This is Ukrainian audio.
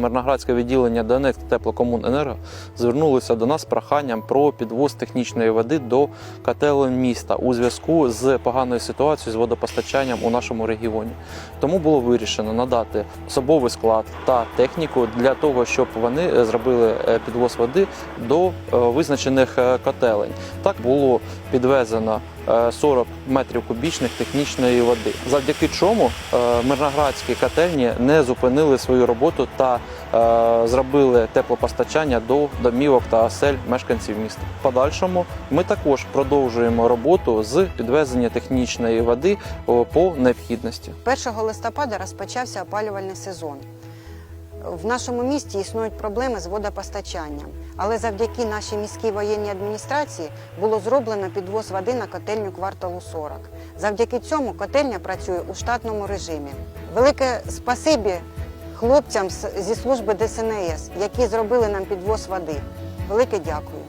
Мирноградське відділення Донецьк теплокомуненерго звернулося до нас з проханням про підвоз технічної води до котелень міста у зв'язку з поганою ситуацією з водопостачанням у нашому регіоні. Тому було вирішено надати особовий склад та техніку для того, щоб вони зробили е, підвоз води до е, визначених е, котелень. Так було підвезено 40 метрів кубічних технічної води, завдяки чому е, мирноградські котельні не зупинили свою роботу та е, зробили теплопостачання до домівок та осель мешканців міста. В подальшому ми також продовжуємо роботу з підвезення технічної води по необхідності. 1 листопада розпочався опалювальний сезон. В нашому місті існують проблеми з водопостачанням, але завдяки нашій міській воєнній адміністрації було зроблено підвоз води на котельню кварталу 40. Завдяки цьому котельня працює у штатному режимі. Велике спасибі хлопцям зі служби ДСНС, які зробили нам підвоз води. Велике дякую.